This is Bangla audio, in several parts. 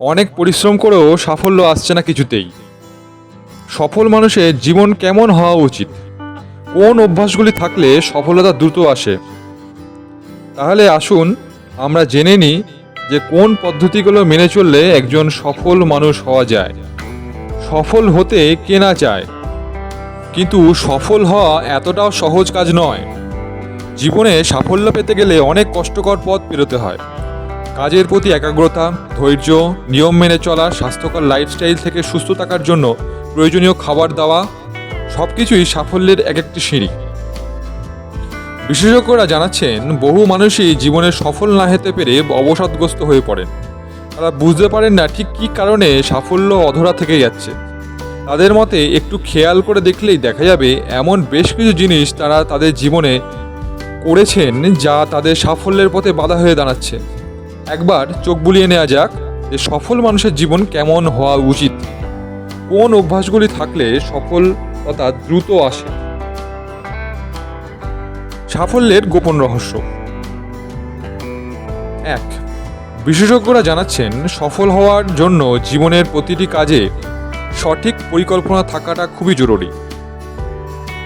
অনেক পরিশ্রম করেও সাফল্য আসছে না কিছুতেই। সফল মানুষের জীবন কেমন হওয়া উচিত? কোন অভ্যাসগুলি থাকলে সফলতা দ্রুত আসে? তাহলে আসুন, আমরা জেনে নিই যে কোন পদ্ধতিগুলো মেনে চললে একজন সফল মানুষ হওয়া যায়। সফল হতে কে না চায়? কিন্তু সফল হওয়া এতটাও সহজ কাজ নয়। জীবনে সাফল্য পেতে গেলে অনেক কষ্টকর পথ পেরোতে হয়। কাজের প্রতি একাগ্রতা, ধৈর্য, নিয়ম মেনে চলা, স্বাস্থ্যকর লাইফস্টাইল থেকে সুস্থ থাকার জন্য প্রয়োজনীয় খাবার দাওয়া সব কিছুই সাফল্যের এক একটি সিঁড়ি। বিশেষজ্ঞরা জানাচ্ছেন, বহু মানুষই জীবনে সফল না হতে পেরে অবসাদগ্রস্ত হয়ে পড়েন। তারা বুঝতে পারেন না ঠিক কী কারণে সাফল্য অধরা থেকে যাচ্ছে। তাদের মতে, একটু খেয়াল করে দেখলেই দেখা যাবে, এমন বেশ কিছু জিনিস তারা তাদের জীবনে করেছেন যা তাদের সাফল্যের পথে বাধা হয়ে দাঁড়াচ্ছে। একবার চোখ বুলিয়ে নেওয়া যাক যে সফল মানুষের জীবন কেমন হওয়া উচিত। কোন অভ্যাসগুলি থাকলে সফলতা দ্রুত আসে। সাফল্যের গোপন রহস্য। এক, বিশেষজ্ঞরা জানাচ্ছেন সফল হওয়ার জন্য জীবনের প্রতিটি কাজে সঠিক পরিকল্পনা থাকাটা খুবই জরুরি।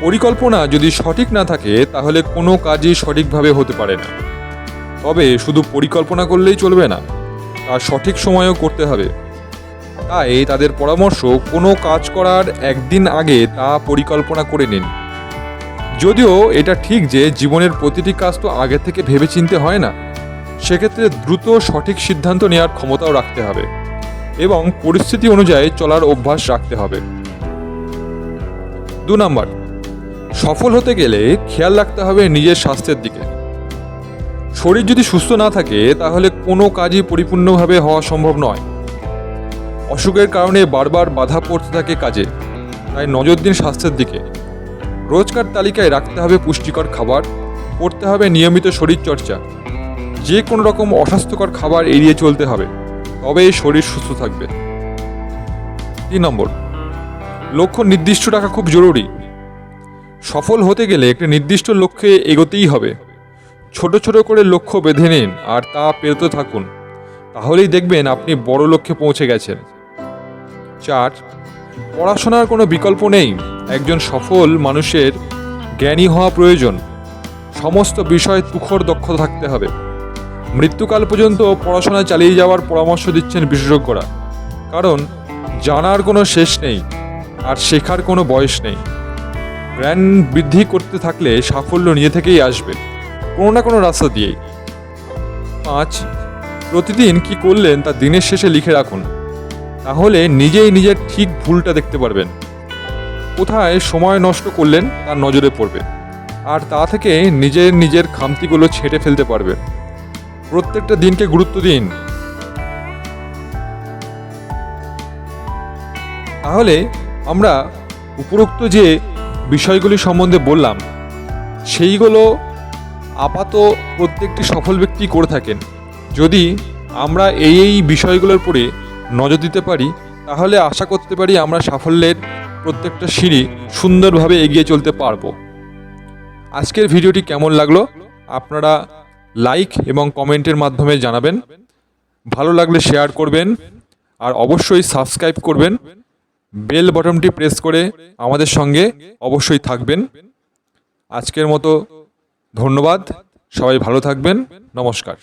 পরিকল্পনা যদি সঠিক না থাকে, তাহলে কোনো কাজই সঠিকভাবে হতে পারে না। তবে শুধু পরিকল্পনা করলেই চলবে না, তা সঠিক সময়েও করতে হবে। তাই তাদের পরামর্শ, কোনো কাজ করার একদিন আগে তা পরিকল্পনা করে নিন। যদিও এটা ঠিক যে জীবনের প্রতিটি কাজ তো আগে থেকে ভেবে চিনতে হয় না, সেক্ষেত্রে দ্রুত সঠিক সিদ্ধান্ত নেওয়ার ক্ষমতাও রাখতে হবে এবং পরিস্থিতি অনুযায়ী চলার অভ্যাস রাখতে হবে। দু নম্বর, সফল হতে গেলে খেয়াল রাখতে হবে নিজের স্বাস্থ্যের দিকে। শরীর যদি সুস্থ না থাকে, তাহলে কোনো কাজই পরিপূর্ণভাবে হওয়া সম্ভব নয়। অসুখের কারণে বারবার বাধা পড়তে থাকে কাজে। তাই নজর দিন স্বাস্থ্যের দিকে। রোজকার তালিকায় রাখতে হবে পুষ্টিকর খাবার করতে হবে নিয়মিত শরীরচর্চা। যে কোনো রকম অস্বাস্থ্যকর খাবার এড়িয়ে চলতে হবে তবে শরীর সুস্থ থাকবে। তিন নম্বর, লক্ষ্য নির্দিষ্ট রাখা খুব জরুরি। সফল হতে গেলে একটি নির্দিষ্ট লক্ষ্যে এগোতেই হবে। ছোট ছোট করে লক্ষ্য বেঁধে নিন আর তা পেরোতে থাকুন। তাহলেই দেখবেন আপনি বড় লক্ষ্যে পৌঁছে গেছেন। চার, পড়াশোনার কোনো বিকল্প নেই। একজন সফল মানুষের জ্ঞানী হওয়া প্রয়োজন। সমস্ত বিষয় তুখর দক্ষ থাকতে হবে। মৃত্যুকাল পর্যন্ত পড়াশোনা চালিয়ে যাওয়ার পরামর্শ দিচ্ছেন বিশেষজ্ঞরা। কারণ, জানার কোনো শেষ নেই আর শেখার কোনো বয়স নেই। জ্ঞান বৃদ্ধি করতে থাকলে সাফল্য নিজে থেকেই আসবে। কোনো না কোনো রাস্তা দিয়েই। পাঁচ প্রতিদিন কি করলেন তা দিনের শেষে লিখে রাখুন। তাহলে নিজেই নিজের ঠিক ভুলটা দেখতে পারবেন। কোথায় সময় নষ্ট করলেন তার নজরে পড়বে। আর তা থেকে নিজের নিজের খামতিগুলো ছেঁটে ফেলতে পারবেন প্রত্যেকটা দিনকে গুরুত্ব দিন। তাহলে আমরা উপরোক্ত যে বিষয়গুলি সম্বন্ধে বললাম, সেইগুলো আপাত প্রত্যেকটি সফল ব্যক্তি করে থাকেন। যদি আমরা এই এই বিষয়গুলোর উপরে নজর দিতে পারি, তাহলে আশা করতে পারি আমরা সাফল্যের প্রত্যেকটা সিঁড়ি সুন্দরভাবে এগিয়ে চলতে পারব। আজকের ভিডিওটি কেমন লাগল? আপনারা লাইক এবং কমেন্টের মাধ্যমে জানাবেন। ভালো লাগলে শেয়ার করবেন আর অবশ্যই সাবস্ক্রাইব করবেন। বেল বটনটি প্রেস করে আমাদের সঙ্গে অবশ্যই থাকবেন। আজকের মতো ধন্যবাদ সবাই ভালো থাকবেন নমস্কার।